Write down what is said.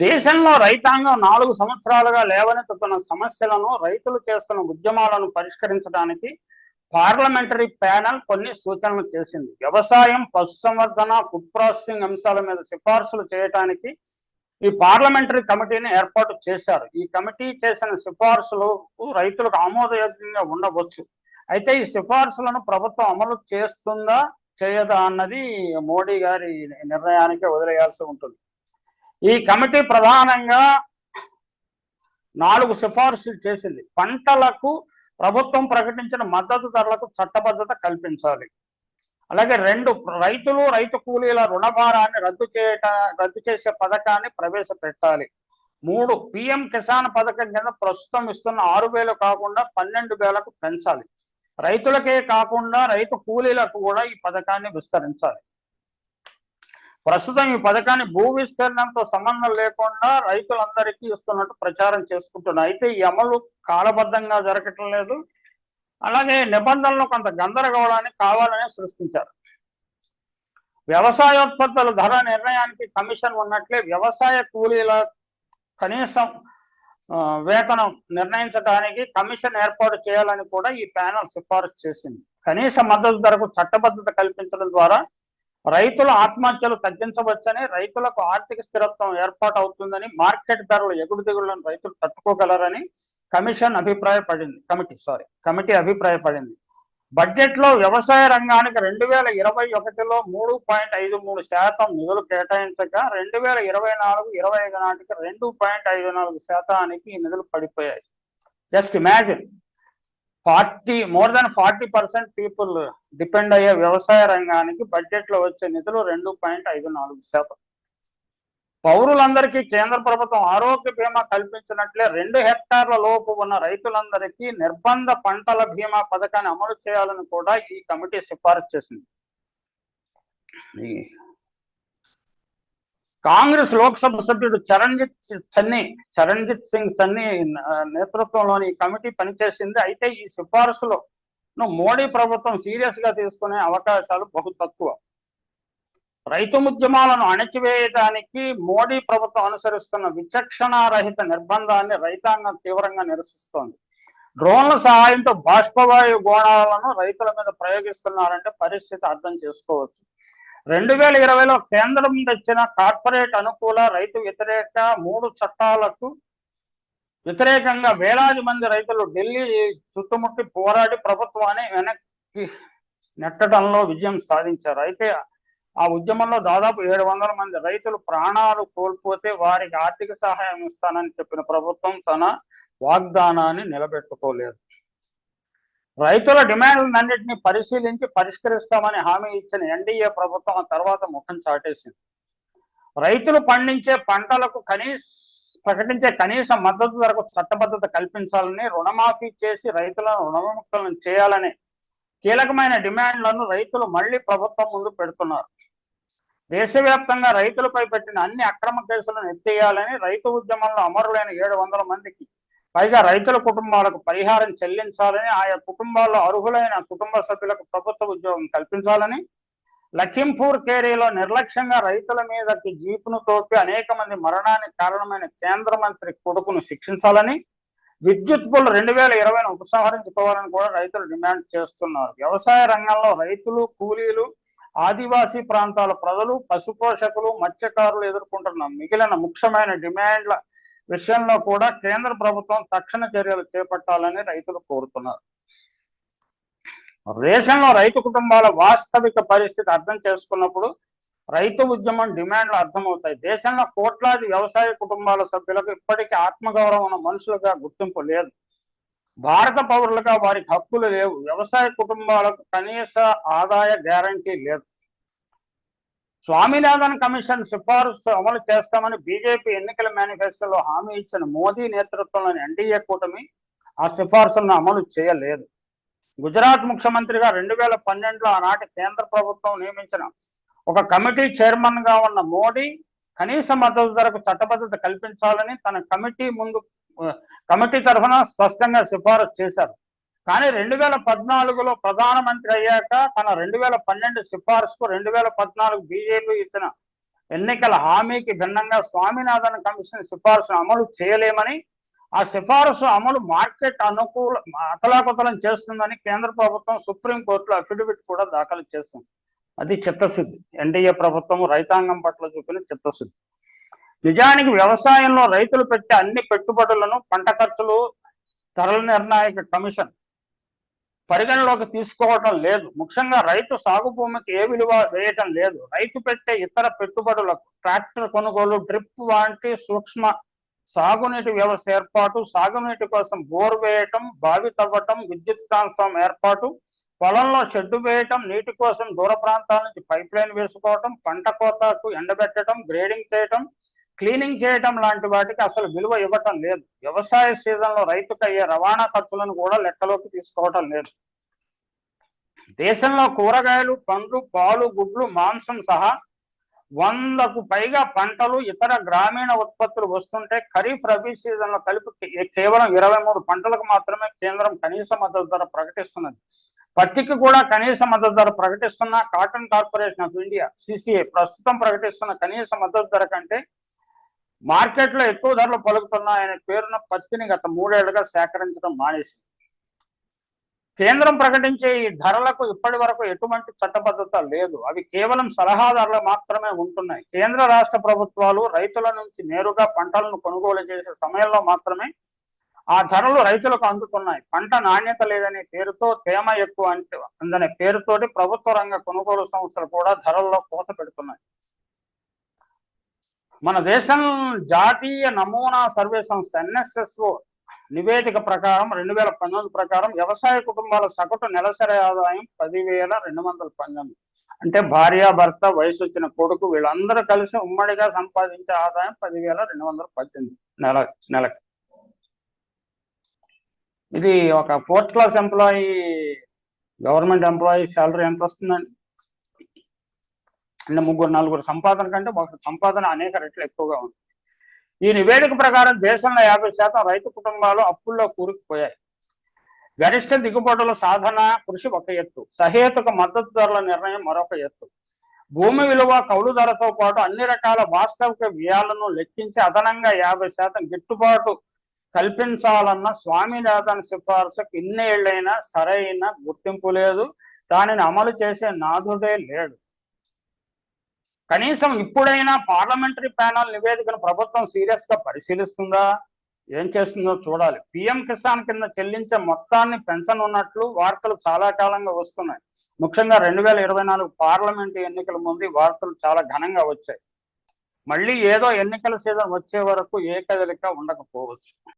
దేశంలో రైతాంగం నాలుగు సంవత్సరాలుగా లేవనెత్తుతున్న సమస్యలను రైతులు చేస్తున్న ఉద్యమాలను పరిష్కరించడానికి పార్లమెంటరీ ప్యానెల్ కొన్ని సూచనలు చేసింది. వ్యవసాయం పశుసంవర్ధన ఫుడ్ ప్రాసెసింగ్ అంశాల మీద సిఫార్సులు చేయడానికి ఈ పార్లమెంటరీ కమిటీని ఏర్పాటు చేశారు. ఈ కమిటీ చేసిన సిఫార్సులు రైతులకు ఆమోదయోగ్యంగా ఉండవచ్చు. అయితే ఈ సిఫార్సులను ప్రభుత్వం అమలు చేస్తుందా చేయదా అన్నది మోడీ గారి నిర్ణయానికి వదిలేయాల్సి ఉంటుంది. ఈ కమిటీ ప్రధానంగా నాలుగు సిఫార్సులు చేసింది. పంటలకు ప్రభుత్వం ప్రకటించిన మద్దతు ధరలకు చట్టబద్ధత కల్పించాలి. అలాగే రెండు రైతులు రైతు కూలీల రుణభారాన్ని రద్దు చేయట రద్దు చేసే పథకాన్ని ప్రవేశపెట్టాలి. మూడు పిఎం కిసాన్ పథకం కింద ప్రస్తుతం ఇస్తున్న ఆరు వేలు కాకుండా పన్నెండు వేలకు పెంచాలి. రైతులకే కాకుండా రైతు కూలీలకు కూడా ఈ పథకాన్ని విస్తరించాలి. ప్రస్తుతం ఈ పథకాన్ని భూ విస్తీర్ణంతో సంబంధం లేకుండా రైతులందరికీ ఇస్తున్నట్టు ప్రచారం చేసుకుంటున్నారు అయితే ఈ అమలు కాలబద్ధంగా జరగటం లేదు. అలాగే నిబంధనలు కొంత గందరగోళాన్ని కావాలని సృష్టించారు. వ్యవసాయోత్పత్తుల ధర నిర్ణయానికి కమిషన్ ఉన్నట్లే వ్యవసాయ కూలీల కనీసం వేతనం నిర్ణయించడానికి కమిషన్ ఏర్పాటు చేయాలని కూడా ఈ ప్యానల్ సిఫారసు చేసింది. కనీస మద్దతు ధరకు చట్టబద్ధత కల్పించడం ద్వారా రైతుల ఆత్మహత్యలు తగ్గించవచ్చని రైతులకు ఆర్థిక స్థిరత్వం ఏర్పాటు అవుతుందని మార్కెట్ ధరలు ఎగుడు దిగుళ్ళను రైతులు తట్టుకోగలరని కమిషన్ అభిప్రాయపడింది. కమిటీ సారీ కమిటీ అభిప్రాయపడింది. బడ్జెట్లో వ్యవసాయ రంగానికి రెండు వేల ఇరవై ఒకటిలో మూడు పాయింట్ ఐదు మూడు శాతం నిధులు కేటాయించగా రెండు వేల ఇరవై నాలుగు ఇరవై ఐదు నాటికి రెండు పాయింట్ ఐదు నాలుగు శాతానికి ఈ నిధులు పడిపోయాయి. Just imagine. Forty more than forty percent people depend అయ్యే వ్యవసాయ రంగానికి బడ్జెట్లో వచ్చే నిధులు రెండు పాయింట్ ఐదు నాలుగు శాతం. పౌరులందరికీ కేంద్ర ప్రభుత్వం ఆరోగ్య బీమా కల్పించినట్లే రెండు హెక్టార్ల లోపు ఉన్న రైతులందరికీ నిర్బంధ పంటల బీమా పథకాన్ని అమలు చేయాలని కూడా ఈ కమిటీ సిఫారసు చేసింది. కాంగ్రెస్ లోక్సభ సభ్యుడు చరణ్జిత్ చన్ని చరణ్జిత్ సింగ్ చన్ని నేతృత్వంలోని కమిటీ పనిచేసింది. అయితే ఈ సిఫారసులో మోడీ ప్రభుత్వం సీరియస్గా తీసుకునే అవకాశాలు బహు తక్కువ. రైతు ఉద్యమాలను అణచివేయడానికి మోడీ ప్రభుత్వం అనుసరిస్తున్న విచక్షణారహిత నిర్బంధాన్ని రైతాంగం తీవ్రంగా నిరసిస్తోంది. డ్రోన్ల సహాయంతో బాష్పవాయు గోళాలను రైతుల మీద ప్రయోగిస్తున్నారంటే పరిస్థితి అర్థం చేసుకోవచ్చు. రెండు వేల ఇరవైలో కేంద్రం తెచ్చిన కార్పొరేట్ అనుకూల రైతు వ్యతిరేక మూడు చట్టాలకు వ్యతిరేకంగా వేలాది మంది రైతులు ఢిల్లీ చుట్టుముట్టి పోరాడి ప్రభుత్వాన్ని వెనక్కి నెట్టడంలో విజయం సాధించారు. అయితే ఆ ఉద్యమంలో దాదాపు ఏడు వందల మంది రైతులు ప్రాణాలు కోల్పోతే వారికి ఆర్థిక సహాయం ఇస్తానని చెప్పిన ప్రభుత్వం తన వాగ్దానాన్ని నిలబెట్టుకోలేదు. రైతుల డిమాండ్లన్నింటినీ పరిశీలించి పరిష్కరిస్తామని హామీ ఇచ్చిన ఎన్డీఏ ప్రభుత్వం తర్వాత ముఖం చాటేసింది. రైతులు పండించే పంటలకు కనీస ప్రకటించే కనీస మద్దతు ధరకు చట్టబద్ధత కల్పించాలని రుణమాఫీ చేసి రైతులను రుణముక్తులను చేయాలని కీలకమైన డిమాండ్లను రైతులు మళ్ళీ ప్రభుత్వం ముందు పెడుతున్నారు. దేశవ్యాప్తంగా రైతులపై పెట్టిన అన్ని అక్రమ కేసులను ఎత్తేయాలని రైతు ఉద్యమంలో అమరులైన ఏడు వందల మందికి పైగా రైతుల కుటుంబాలకు పరిహారం చెల్లించాలని ఆయా కుటుంబాల్లో అర్హులైన కుటుంబ సభ్యులకు ప్రభుత్వ ఉద్యోగం కల్పించాలని లఖింపూర్ కేరీలో నిర్లక్ష్యంగా రైతుల మీదకి జీపును తోపి అనేక మంది మరణానికి కారణమైన కేంద్ర మంత్రి కొడుకును శిక్షించాలని విద్యుత్ బిల్లు రెండు వేల ఇరవైను ఉపసంహరించుకోవాలని కూడా రైతులు డిమాండ్ చేస్తున్నారు. వ్యవసాయ రంగంలో రైతులు కూలీలు ఆదివాసీ ప్రాంతాల ప్రజలు పశుపోషకులు మత్స్యకారులు ఎదుర్కొంటున్న మిగిలిన ముఖ్యమైన డిమాండ్ల విషయంలో కూడా కేంద్ర ప్రభుత్వం తక్షణ చర్యలు చేపట్టాలని రైతులు కోరుతున్నారు. దేశంలో రైతు కుటుంబాల వాస్తవిక పరిస్థితి అర్థం చేసుకున్నప్పుడు రైతు ఉద్యమం డిమాండ్లు అర్థమవుతాయి. దేశంలో కోట్లాది వ్యవసాయ కుటుంబాల సభ్యులకు ఇప్పటికీ ఆత్మగౌరవం ఉన్న మనుషులుగా గుర్తింపు లేదు. భారత పౌరులుగా వారికి హక్కులు లేవు. వ్యవసాయ కుటుంబాలకు కనీస ఆదాయ గ్యారంటీ లేదు. స్వామినాథన్ కమిషన్ సిఫారసు అమలు చేస్తామని బీజేపీ ఎన్నికల మేనిఫెస్టోలో హామీ ఇచ్చిన మోదీ నేతృత్వంలోని ఎన్డీఏ కూటమి ఆ సిఫార్సులను అమలు చేయలేదు. గుజరాత్ ముఖ్యమంత్రిగా రెండు వేల పన్నెండులో ఆనాటి కేంద్ర ప్రభుత్వం నియమించిన ఒక కమిటీ చైర్మన్గా ఉన్న మోడీ కనీస మద్దతు ధరకు చట్టబద్ధత కల్పించాలని తన కమిటీ ముందు కమిటీ తరఫున స్పష్టంగా సిఫారసు చేశారు. కానీ రెండు వేల పద్నాలుగులో ప్రధానమంత్రి అయ్యాక తన రెండు వేల పన్నెండు సిఫార్సుకు రెండు వేల పద్నాలుగు బీజేపీ ఇచ్చిన ఎన్నికల హామీకి భిన్నంగా స్వామినాథన్ కమిషన్ సిఫార్సును అమలు చేయలేమని ఆ సిఫారసు అమలు మార్కెట్ అనుకూల అతలాకుతలం చేస్తుందని కేంద్ర ప్రభుత్వం సుప్రీంకోర్టులో అఫిడవిట్ కూడా దాఖలు చేస్తుంది అది చిత్తశుద్ధి. ఎన్డీఏ ప్రభుత్వం రైతాంగం పట్ల చూపిన చిత్తశుద్ధి. నిజానికి వ్యవసాయంలో రైతులు పెట్టే అన్ని పెట్టుబడులను పంట ఖర్చులు ధరల నిర్ణాయక కమిషన్ పరిగణలోకి తీసుకోవటం లేదు. ముఖ్యంగా రైతు సాగు భూమికి ఏ విలువ వేయటం లేదు. రైతు పెట్టే ఇతర పెట్టుబడులకు ట్రాక్టర్ కొనుగోలు డ్రిప్ వంటి సూక్ష్మ సాగునీటి వ్యవస్థ ఏర్పాటు సాగునీటి కోసం బోర్ వేయటం బావి తవ్వటం విద్యుత్ ట్రాన్స్ఫార్మ్ ఏర్పాటు పొలంలో షెడ్డు వేయటం నీటి కోసం దూర ప్రాంతాల నుంచి పైప్ లైన్ వేసుకోవటం పంట కోతకు ఎండబెట్టడం గ్రేడింగ్ చేయటం క్లీనింగ్ చేయటం లాంటి వాటికి అసలు విలువ ఇవ్వటం లేదు. వ్యవసాయ సీజన్లో రైతుకు అయ్యే రవాణా ఖర్చులను కూడా లెక్కలోకి తీసుకోవటం లేదు. దేశంలో కూరగాయలు పండ్లు పాలు గుడ్లు మాంసం సహా వందకు పైగా పంటలు ఇతర గ్రామీణ ఉత్పత్తులు వస్తుంటే ఖరీఫ్ రబీ సీజన్లో కలిపి కేవలం ఇరవై మూడు పంటలకు మాత్రమే కేంద్రం కనీస మద్దతు ధర ప్రకటిస్తున్నది. పత్తికి కూడా కనీస మద్దతు ధర ప్రకటిస్తున్న Cotton Corporation of India CCA ప్రస్తుతం ప్రకటిస్తున్న కనీస మద్దతు ధర కంటే మార్కెట్లో ఎక్కువ ధరలు పలుకుతున్నాయనే పేరున పత్తిని గత మూడేళ్ళుగా సేకరించడం మానేసింది. కేంద్రం ప్రకటించే ఈ ధరలకు ఇప్పటి వరకు ఎటువంటి చట్టబద్ధత లేదు. అవి కేవలం సలహాదారులు మాత్రమే ఉంటున్నాయి. కేంద్ర రాష్ట్ర ప్రభుత్వాలు రైతుల నుంచి నేరుగా పంటలను కొనుగోలు చేసే సమయంలో మాత్రమే ఆ ధరలు రైతులకు అందుతున్నాయి. పంట నాణ్యత లేదనే పేరుతో తేమ ఎక్కువ అంటే అందనే పేరుతోటి ప్రభుత్వ రంగ కొనుగోలు సంస్థలు కూడా ధరల్లో కోత పెడుతున్నాయి. మన దేశం జాతీయ నమూనా సర్వే సంస్థ ఎన్ఎస్ఎస్ఓ నివేదిక ప్రకారం రెండు వేల పంతొమ్మిది ప్రకారం వ్యవసాయ కుటుంబాల సగటు నెలసరి ఆదాయం పదివేల రెండు వందల పంతొమ్మిది. అంటే భార్య భర్త వయసు వచ్చిన కొడుకు వీళ్ళందరూ కలిసి ఉమ్మడిగా సంపాదించే ఆదాయం పదివేల రెండు వందల పద్దెనిమిది నెల నెలకి. ఇది ఒక fourth class employee government employee salary ఎంత వస్తుందండి? అంటే ముగ్గురు నలుగురు సంపాదన కంటే ఒక సంపాదన అనేక రెట్లు ఎక్కువగా ఉంది. ఈ నివేదిక ప్రకారం దేశంలో యాభై శాతం రైతు కుటుంబాలు అప్పుల్లో కూరుకుపోయాయి. గరిష్ట దిగుబడుల సాధన కృషి ఒక ఎత్తు. సహేతుక మద్దతు ధరల నిర్ణయం మరొక ఎత్తు. భూమి విలువ కౌలు ధరతో పాటు అన్ని రకాల వాస్తవిక వ్యయాలను లెక్కించి అదనంగా యాభై శాతం గిట్టుబాటు కల్పించాలన్న స్వామినాథన్ సిఫార్సుకు ఇన్నేళ్ళైనా సరైన గుర్తింపు లేదు. దానిని అమలు చేసే నాథుడే లేడు. కనీసం ఇప్పుడైనా పార్లమెంటరీ ప్యానల్ నివేదికను ప్రభుత్వం సీరియస్గా పరిశీలిస్తుందా? ఏం చేస్తుందో చూడాలి. పిఎం కిసాన్ కింద చెల్లించే మొత్తాన్ని పెంచనున్నట్లు వార్తలు చాలా కాలంగా వస్తున్నాయి. ముఖ్యంగా రెండు వేల ఇరవై నాలుగు పార్లమెంటు ఎన్నికల ముందు వార్తలు చాలా ఘనంగా వచ్చాయి. మళ్ళీ ఏదో ఎన్నికల సీజన్ వచ్చే వరకు ఏ కదలిక ఉండకపోవచ్చు.